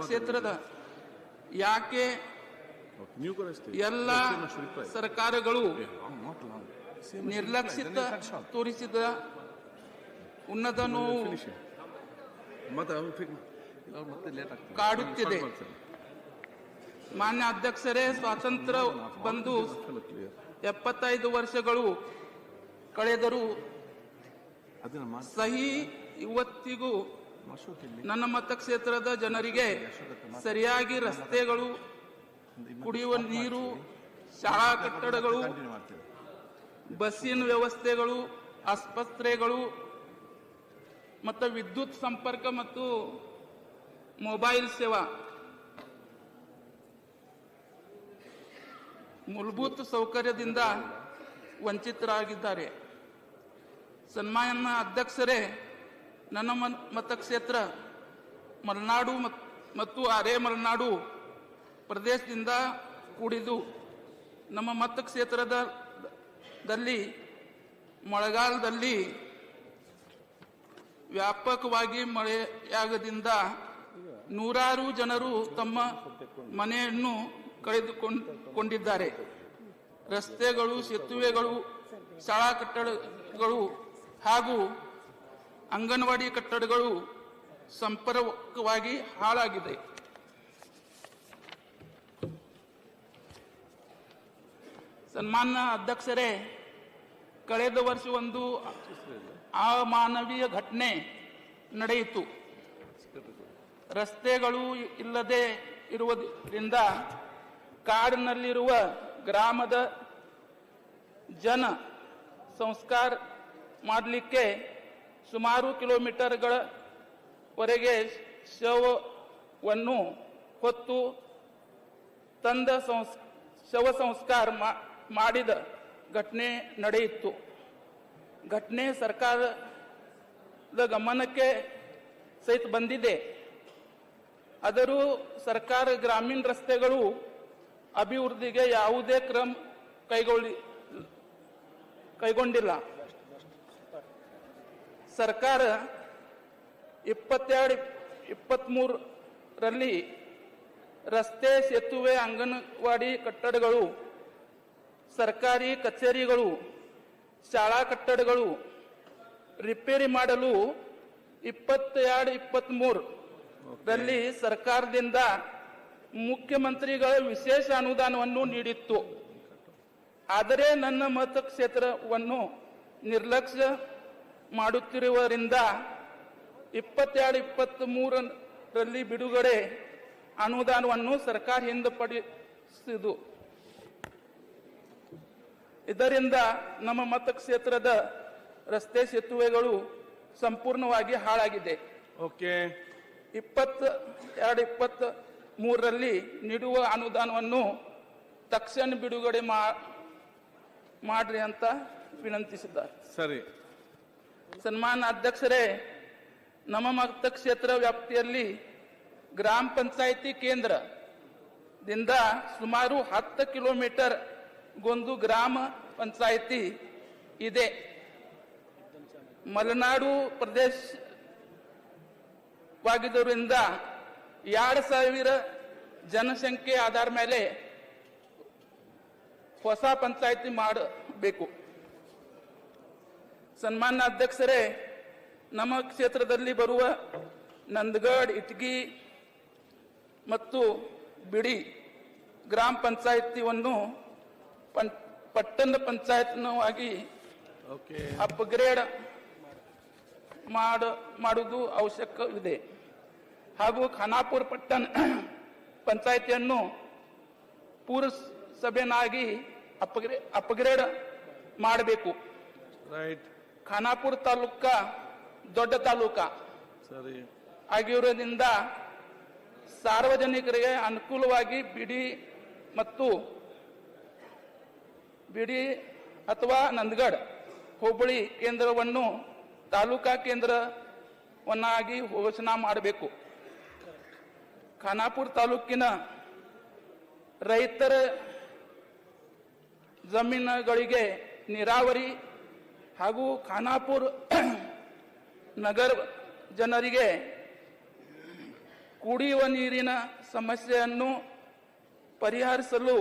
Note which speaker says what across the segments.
Speaker 1: ಕ್ಷೇತ್ರದ ಯಾಕೆ ಎಲ್ಲ ಸರ್ಕಾರಗಳು ನಿರ್ಲಕ್ಷಿತ ತೋರಿಸಿದ ಉನ್ನತ ನೋವು ಕಾಡುತ್ತಿದೆ. ಮಾನ್ಯ ಅಧ್ಯಕ್ಷರೇ ಸ್ವಾತಂತ್ರ್ಯ ಬಂದು ಎಪ್ಪತ್ತೈದು ವರ್ಷಗಳು ಕಳೆದರೂ ಸಹಿ ಇವತ್ತಿಗೂ ನನ್ನ ಮತಕ್ಷೇತ್ರದ ಜನರಿಗೆ ಸರಿಯಾಗಿ ರಸ್ತೆಗಳು, ಕುಡಿಯುವ ನೀರು, ಶಾಲಾ ಕಟ್ಟಡಗಳು, ಬಸ್ಸಿನ ವ್ಯವಸ್ಥೆಗಳು, ಆಸ್ಪತ್ರೆಗಳು, ಮತ್ತು ವಿದ್ಯುತ್ ಸಂಪರ್ಕ ಮತ್ತು ಮೊಬೈಲ್ ಸೇವಾ. ಮೂಲಭೂತ ಸೌಕರ್ಯದಿಂದ ವಂಚಿತರಾಗಿದ್ದಾರೆ. ಸನ್ಮಾನ್ಯ ಅಧ್ಯಕ್ಷರೇ ನನ್ನ ಮತಕ್ಷೇತ್ರ ಮಲೆನಾಡು ಮತ್- ಮತ್ತು ಅರೆ ಮಲೆನಾಡು ಪ್ರದೇಶದಿಂದ ಕೂಡಿದ್ದು. ನಮ್ಮ ಮತಕ್ಷೇತ್ರದ ದಲ್ಲಿ, ಮಳೆಗಾಲದಲ್ಲಿ ವ್ಯಾಪಕವಾಗಿ ಮಳೆಯಾಗದಿಂದ ನೂರಾರು ಜನರು ತಮ್ಮ ಮನೆಯನ್ನು ಕಳೆದುಕೊಂಡಿದ್ದಾರೆ ರಸ್ತೆಗಳು, ಸೇತುವೆಗಳು, ಶಾಲಾ ಕಟ್ಟಡಗಳು ಹಾಗೂ ಅಂಗನವಾಡಿ ಕಟ್ಟಡಗಳು ಸಂಪರ್ಕವಾಗಿ ಹಾಳಾಗಿದೆ. ಸನ್ಮಾನ್ಯ ಅಧ್ಯಕ್ಷರೇ, ಕಳೆದ ವರ್ಷ ಒಂದು ಅಮಾನವೀಯ ಘಟನೆ ನಡೆಯಿತು. ರಸ್ತೆಗಳು ಇಲ್ಲದೆ ಇರುವುದರಿಂದ ಕಾಡಿನಲ್ಲಿರುವ ಗ್ರಾಮದ ಜನ ಸಂಸ್ಕಾರ ಮಾಡಲಿಕ್ಕೆ ಸುಮಾರು ಕಿಲೋಮೀಟರ್ಗಳವರೆಗೆ ಶವವನ್ನು ಹೊತ್ತು ತಂದ ಸಂಸ್, ಶವ ಸಂಸ್ಕಾರ ಮಾಡಿದ ಘಟನೆ ನಡೆಯಿತು. ಘಟನೆ ಸರ್ಕಾರದ ಗಮನಕ್ಕೆ ಸಹಿತ ಬಂದಿದೆ. ಆದರೂ ಸರ್ಕಾರ ಗ್ರಾಮೀಣ ರಸ್ತೆಗಳು ಅಭಿವೃದ್ಧಿಗೆ ಯಾವುದೇ ಕ್ರಮ ಕೈಗೊಳ್ಳಿ, ಕೈಗೊಂಡಿಲ್ಲ. ಸರ್ಕಾರ ಇಪ್ಪತ್ತೆರಡು ಇಪ್ಪತ್ತ್ಮೂರರಲ್ಲಿ ರಸ್ತೆ ಸೇತುವೆ, ಅಂಗನವಾಡಿ ಕಟ್ಟಡಗಳು, ಸರ್ಕಾರಿ ಕಚೇರಿಗಳು, ಶಾಲಾ ಕಟ್ಟಡಗಳು ರಿಪೇರಿ ಮಾಡಲು ಇಪ್ಪತ್ತೆರಡು ಇಪ್ಪತ್ತ್ಮೂರರಲ್ಲಿ ಸರ್ಕಾರದಿಂದ ಮುಖ್ಯಮಂತ್ರಿಗಳ ವಿಶೇಷ ಅನುದಾನವನ್ನು ನೀಡಿತ್ತು. ಆದರೆ ನನ್ನ ಮತಕ್ಷೇತ್ರವನ್ನು ನಿರ್ಲಕ್ಷ್ಯ ಮಾಡುತ್ತಿರುವರಿಂದ ಇಪ್ಪತ್ತೆರಡು ಇಪ್ಪತ್ತ್ ಮೂರರಲ್ಲಿ ಬಿಡುಗಡೆ ಅನುದಾನವನ್ನು ಸರ್ಕಾರ ಹಿಂದಪಡಿಸಿದು ಇದರಿಂದ ನಮ್ಮ ಮತಕ್ಷೇತ್ರದ ರಸ್ತೆ ಸೇತುವೆಗಳು ಸಂಪೂರ್ಣವಾಗಿ ಹಾಳಾಗಿದೆ.
Speaker 2: ಓಕೆ.
Speaker 1: ಇಪ್ಪತ್ತ ಎರಡು ಇಪ್ಪತ್ತ ಮೂರರಲ್ಲಿ ನೀಡುವ ಅನುದಾನವನ್ನು ತಕ್ಷಣ ಬಿಡುಗಡೆ ಮಾಡ್ರಿ ಅಂತ ವಿನಂತಿಸಿದ್ದಾರೆ.
Speaker 2: ಸರಿ.
Speaker 1: ಸನ್ಮಾನ ಅಧ್ಯಕ್ಷರೇ, ನಮ್ಮ ಮತಕ್ಷೇತ್ರ ವ್ಯಾಪ್ತಿಯಲ್ಲಿ ಗ್ರಾಮ ಪಂಚಾಯಿತಿ ಕೇಂದ್ರದಿಂದ ಸುಮಾರು ಹತ್ತು ಕಿಲೋಮೀಟರ್ ಗೊಂದು ಗ್ರಾಮ ಪಂಚಾಯಿತಿ ಇದೆ. ಮಲೆನಾಡು ಪ್ರದೇಶವಾಗಿದ್ದರಿಂದ ಎರಡು ಸಾವಿರ ಜನಸಂಖ್ಯೆ ಆಧಾರ ಮೇಲೆ ಹೊಸ ಪಂಚಾಯಿತಿ ಮಾಡಬೇಕು ಸನ್ಮಾನ್ಯ ಅಧ್ಯಕ್ಷರೇ ನಮ್ಮ ಕ್ಷೇತ್ರದಲ್ಲಿ ಬರುವ ನಂದಗಡ್ ಇಟ್ಗಿ ಮತ್ತು ಬಿಡಿ ಗ್ರಾಮ ಪಂಚಾಯತಿಯನ್ನು ಪಟ್ಟಣ ಪಂಚಾಯತ್ನವಾಗಿ
Speaker 2: ಓಕೆ.
Speaker 1: ಅಪ್ಗ್ರೇಡ್ ಮಾಡ ಮಾಡುವುದು ಅವಶ್ಯಕವಿದೆ. ಹಾಗೂ ಖಾನಾಪುರ ಪಟ್ಟಣ ಪಂಚಾಯತಿಯನ್ನು ಪುರಸಭೆಯನ್ನಾಗಿ ಅಪ್ಗ್ರೇ ಅಪ್ಗ್ರೇಡ್ ಮಾಡಬೇಕು.
Speaker 2: ರೈಟ್
Speaker 1: ಖಾನಾಪುರ ತಾಲೂಕ ದೊಡ್ಡ ತಾಲೂಕ.
Speaker 2: ಸರಿ.
Speaker 1: ಆಗಿರುವುದರಿಂದ ಸಾರ್ವಜನಿಕರಿಗೆ ಅನುಕೂಲವಾಗಿ ಬಿಡಿ ಮತ್ತು ಬಿಡಿ ಅಥವಾ ನಂದಗಡ್ ಹೋಬಳಿ ಕೇಂದ್ರವನ್ನು ತಾಲೂಕಾ ಕೇಂದ್ರವನ್ನಾಗಿ ಘೋಷಣೆ ಮಾಡಬೇಕು. ಖಾನಾಪುರ ತಾಲೂಕಿನ ರೈತರ ಜಮೀನುಗಳಿಗೆ ನೀರಾವರಿ ಹಾಗೂ ಖಾನಾಪುರ್ ನಗರ ಜನರಿಗೆ ಕುಡಿಯುವ ನೀರಿನ ಸಮಸ್ಯೆಯನ್ನು ಪರಿಹರಿಸಲು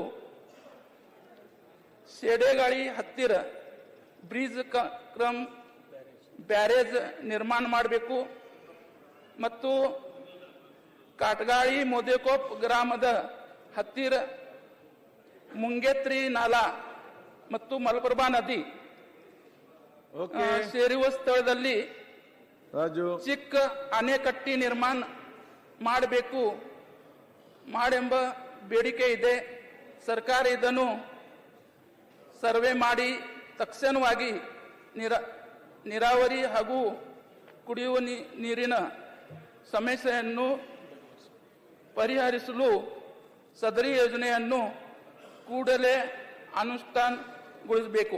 Speaker 1: ಸೇಡೆಗಾಳಿ ಹತ್ತಿರ ಬ್ರಿಜ್ ಕ್ರಮ್ ಬ್ಯಾರೇಜ್ ನಿರ್ಮಾಣ ಮಾಡಬೇಕು ಮತ್ತು ಕಾಟಗಾಳಿ ಮೋದೇಕೋಪ್ ಗ್ರಾಮದ ಹತ್ತಿರ ಮುಂಗೇತ್ರಿ ನಾಲಾ ಮತ್ತು ಮಲಪ್ರಭಾ ನದಿ ಸೇರುವ ಸ್ಥಳದಲ್ಲಿ
Speaker 2: ರಾಜು.
Speaker 1: ಚಿಕ್ಕ ಅಣೆಕಟ್ಟಿ ನಿರ್ಮಾಣ ಮಾಡಬೇಕು. ಮಾಡೆಂಬ ಬೇಡಿಕೆ ಇದೆ. ಸರ್ಕಾರ ಇದನ್ನು ಸರ್ವೆ ಮಾಡಿ ತಕ್ಷಣವಾಗಿ ನಿರ ನೀರಾವರಿ ಹಾಗೂ ಕುಡಿಯುವ ನೀರಿನ ಸಮಸ್ಯೆಯನ್ನು ಪರಿಹರಿಸಲು ಸದರಿ ಯೋಜನೆಯನ್ನು ಕೂಡಲೇ ಅನುಷ್ಠಾನಗೊಳಿಸಬೇಕು.